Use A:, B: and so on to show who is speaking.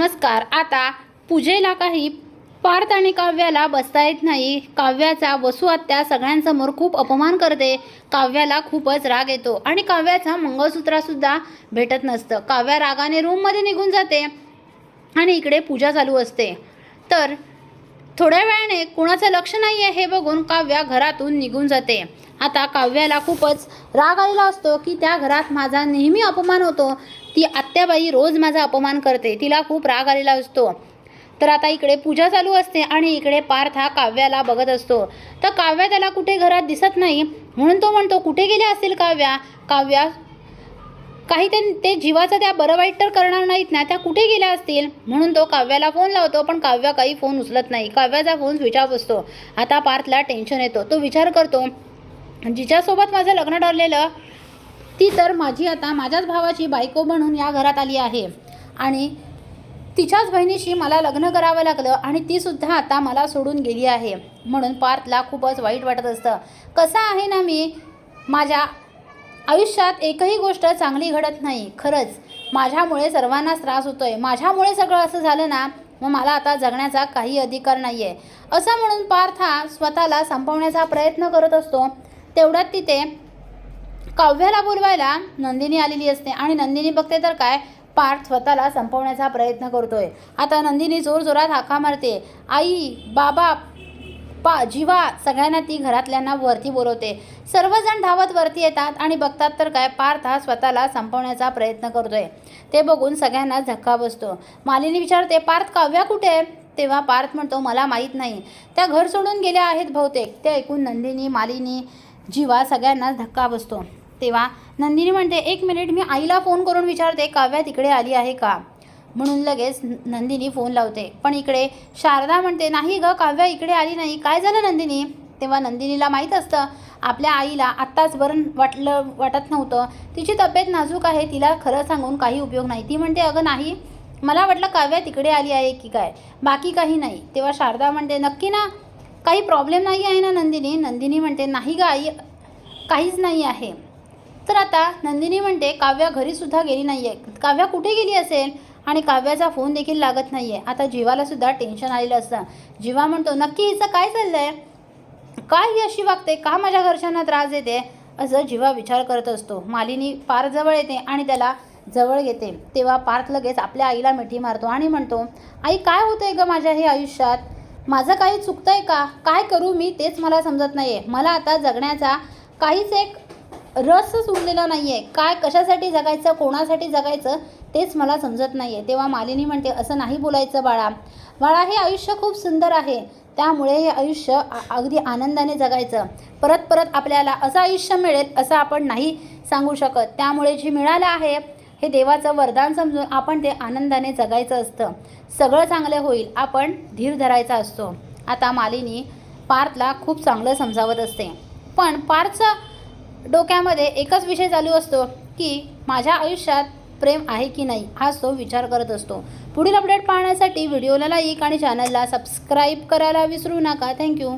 A: नमस्कार. आता पूजेला काही पार्थ आणि काव्याला बसता येत नाही. काव्याचा वसू आत्या सगळ्यांसमोर खूप अपमान करते. काव्याला खूपच राग येतो आणि काव्याचा मंगळसूत्रासुद्धा भेटत नसतं. काव्या रागाने रूममध्ये निघून जाते आणि इकडे पूजा चालू असते. तर थोड्या वेळाने कुणाचं लक्ष नाही आहे हे बघून काव्या घरातून निघून जाते. आता काव्याला खूपच राग आलेला असतो की त्या घरात माझा नेहमी अपमान होतो. ती आत्याबाई रोज माझा अपमान करते. तिला खूप राग आलेला असतो. तर आता इकडे पूजा चालू असते आणि इकडे पार्थ हा काव्याला बघत असतो. तर काव्या त्याला कुठे घरात दिसत नाही म्हणून तो म्हणतो कुठे गेल्या असतील काव्या? काव्या काही ते ते जीवाचं त्या बरं वाईट तर करणार नाहीत ना त्या कुठे गेल्या असतील? म्हणून तो काव्याला फोन लावतो पण काव्या काही फोन उचलत नाही. काव्याचा फोन स्विच ऑफ असतो. आता पार्थला टेन्शन येतो. तो विचार करतो जिच्यासोबत माझं लग्न ठरलेलं ती तर माझी आता माझ्याच भावाची बायको म्हणून या घरात आली आहे. आणि तिच्याच बहिणीशी मला लग्न करावं लागलं आणि ती सुद्धा आता मला सोडून गेली आहे. म्हणून पार्थला खूपच वाईट वाटत असतं. कसं आहे ना मी? माझ्या आयुष्यात एकही गोष्ट चांगली घडत नाही खरंच. माझ्यामुळे सर्वांनाच त्रास होतोय. माझ्यामुळे सगळं असं झालं ना मग मला आता जगण्याचा काही अधिकार नाही आहे असं म्हणून पार्थ हा स्वतःला संपवण्याचा प्रयत्न करत असतो. तेवढ्यात तिथे काव्याला बोलवायला नंदिनी आलेली असते. आणि नंदिनी बघते तर काय पार्थ स्वतःला संपवण्याचा प्रयत्न करतोय. आता नंदिनी जोरजोरात हाका मारते. आई बाबा पा जीवा सगळ्यांना ती घरातल्यांना वरती बोलवते. सर्वजण धावत वरती येतात आणि बघतात तर काय पार्थ हा स्वतःला संपवण्याचा प्रयत्न करतोय. ते बघून सगळ्यांना धक्का बसतो. मालिनी विचारते पार्थ काव्या कुठे आहे? तेव्हा पार्थ म्हणतो मला माहीत नाही. त्या घर सोडून गेल्या आहेत बहुतेक. ते ऐकून नंदिनी मालिनी जीवा सगळ्यांनाच धक्का बसतो. तेव्हा नंदिनी म्हणते एक मिनिट मी आईला फोन करून विचारते काव्या तिकडे आली आहे का? म्हणून लगेच नंदिनी फोन लावते. पण इकडे शारदा म्हणते नाही ग काव्या इकडे आली नाही. काय झालं नंदिनी? तेव्हा नंदिनीला माहीत असतं आपल्या आईला आत्ताच बरं वाटलं वाटत नव्हतं. तिची तब्येत नाजूक आहे तिला खरं सांगून काही उपयोग नाही. ती म्हणते अगं नाही. मला वाटलं काव्या तिकडे आली आहे की काय? बाकी काही नाही. तेव्हा शारदा म्हणते नक्की ना? काही प्रॉब्लेम नाही आहे ना नंदिनी? नंदिनी म्हणते नाही ग आई. काहीच नाही आहे. तर आता नंदिनी म्हणते काव्या घरीसुद्धा गेली नाही आहे काव्या कुठे गेली असेल? आणि काव्याचा फोन देखील लागत नाही आहे आता जीवालासुद्धा टेन्शन आलेलं असतं. जीवा म्हणतो नक्की हिचं काय चाललं आहे काय ही अशी वागते? का माझ्या घरच्यांना त्रास देते? असं जीवा विचार करत असतो. मालिनी पार जवळ येते आणि त्याला जवळ घेते. तेव्हा पार्थ लगेच आपल्या आईला मिठी मारतो आणि म्हणतो आई काय होतंय ग माझ्या हे आयुष्यात? माझं काही चुकतंय का? काय करू मी तेच मला समजत नाही आहे मला आता जगण्याचा काहीच एक रसच उरलेला नाही आहे काय कशासाठी जगायचं कोणासाठी जगायचं तेच मला समजत नाही आहे तेव्हा मालिनी म्हणते असं नाही बोलायचं बाळा. बाळा हे आयुष्य खूप सुंदर आहे. त्यामुळे हे आयुष्य अगदी आनंदाने जगायचं. परत परत आपल्याला असं आयुष्य मिळेल असं आपण नाही सांगू शकत. त्यामुळे जे मिळालं आहे हे देवाचं वरदान समजून आपण ते आनंदाने जगायचं असतं. सगळं चांगलं होईल आपण धीर धरायचा असतो. आता मालिनी पार्थला खूप चांगलं समजावत असते. पण पार्थचं डोक्यामध्ये एकच विषय चालू असतो की माझ्या आयुष्यात प्रेम आहे की नाही हाच तो विचार करत असतो. पुढील अपडेट पाहण्यासाठी व्हिडिओला लाईक आणि चॅनलला सबस्क्राईब करायला विसरू नका. थँक्यू